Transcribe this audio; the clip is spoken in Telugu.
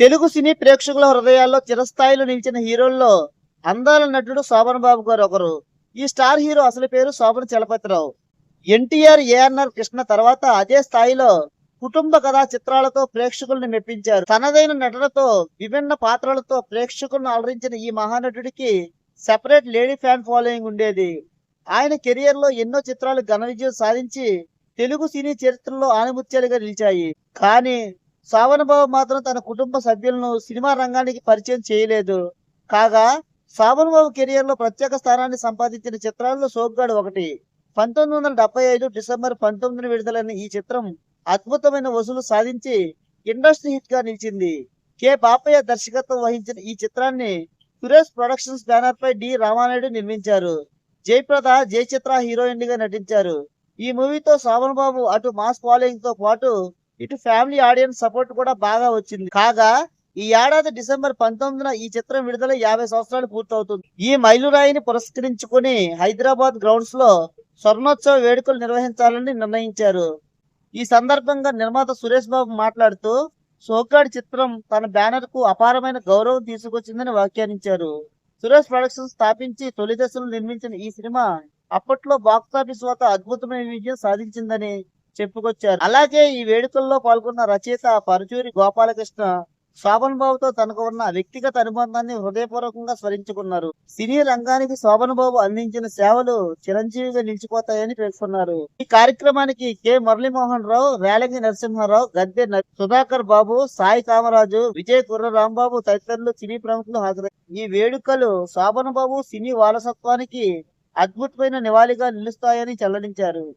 తెలుగు సినీ ప్రేక్షకుల హృదయాల్లో చిరస్థాయిలో నిలిచిన హీరోల్లో అందాల నటుడు శోభన్ బాబు గారు ఒకరు. ఈ స్టార్ హీరో అసలు పేరు శోభన్ చలపతిరావు. ఎన్టీఆర్ ఏఎన్ఆర్ కృష్ణ తర్వాత అదే స్థాయిలో కుటుంబ కథా చిత్రాలతో ప్రేక్షకుల్ని మెప్పించారు. తనదైన నటనతో విభిన్న పాత్రలతో ప్రేక్షకులను అలరించిన ఈ మహానటుడికి సెపరేట్ లేడీ ఫ్యాన్ ఫాలోయింగ్ ఉండేది. ఆయన కెరియర్లో ఎన్నో చిత్రాలు ఘన విజయం సాధించి తెలుగు సినీ చరిత్రలో ఆనిముత్యాలుగా నిలిచాయి. కానీ బాబు మాత్రం తన కుటుంబ సభ్యులను సినిమా రంగానికి పరిచయం చేయలేదు. కాగా బాబు కెరియర్లో ప్రత్యేక స్థానాన్ని సంపాదించిన చిత్రాల్లో సోగ్గాడు ఒకటి. పంతొమ్మిది వందల డెబ్బై ఐదు డిసెంబర్ పంతొమ్మిది విడుదలైన ఈ చిత్రం అద్భుతమైన వసూలు సాధించి ఇండస్ట్రీ హిట్గా నిలిచింది. కె. పాపయ్య దర్శకత్వం వహించిన ఈ చిత్రాన్ని సురేష్ ప్రొడక్షన్స్ బ్యానర్ పై డి. రామానాయుడు నిర్మించారు. జయప్రద జయచిత్ర హీరోయిన్గా నటించారు. ఈ మూవీతో శోభన్ బాబు అటు మాస్ ఫాలోయింగ్తో పాటు ఇటు ఫ్యామిలీ ఆడియన్స్ సపోర్ట్ కూడా బాగా వచ్చింది. కాగా ఈ ఏడాది డిసెంబర్ పంతొమ్మిదిన ఈ చిత్రం విడుదల యాభై సంవత్సరాలు పూర్తవుతుంది. ఈ మైలురాయిని పురస్కరించుకుని హైదరాబాద్ గ్రౌండ్స్లో స్వర్ణోత్సవ వేడుకలు నిర్వహించాలని నిర్ణయించారు. ఈ సందర్భంగా నిర్మాత సురేష్ బాబు మాట్లాడుతూ సోగ్గాడి చిత్రం తన బ్యానర్కు అపారమైన గౌరవం తీసుకొచ్చిందని వ్యాఖ్యానించారు. సురేష్ ప్రొడక్షన్ స్థాపించి తొలి దశలో నిర్మించిన ఈ సినిమా అప్పట్లో బాక్సాఫీస్ వద్ద అద్భుతమైన విజయం సాధించిందని చెప్పుకొచ్చారు. అలాగే ఈ వేడుకల్లో పాల్గొన్న రచయిత పరుచూరి గోపాలకృష్ణ శోభన్ బాబుతో తనకు ఉన్న వ్యక్తిగత అనుబంధాన్ని హృదయపూర్వకంగా స్మరించుకున్నారు. సినీ రంగానికి శోభన్ బాబు అందించిన సేవలు చిరంజీవిగా నిలిచిపోతాయని పేర్కొన్నారు. ఈ కార్యక్రమానికి కె. మురళీమోహన్ రావు రేలంగి నరసింహారావు గద్దె న- సుధాకర్ బాబు సాయి కామరాజు విజయ్ కుర్ర రాంబాబు తదితరులు సినీ ప్రముఖులు హాజరయ్యారు ఈ వేడుకలు శోభన్ బాబు సినీ వారసత్వానికి అద్భుతమైన నివాళిగా నిలుస్తాయని చెల్లడించారు.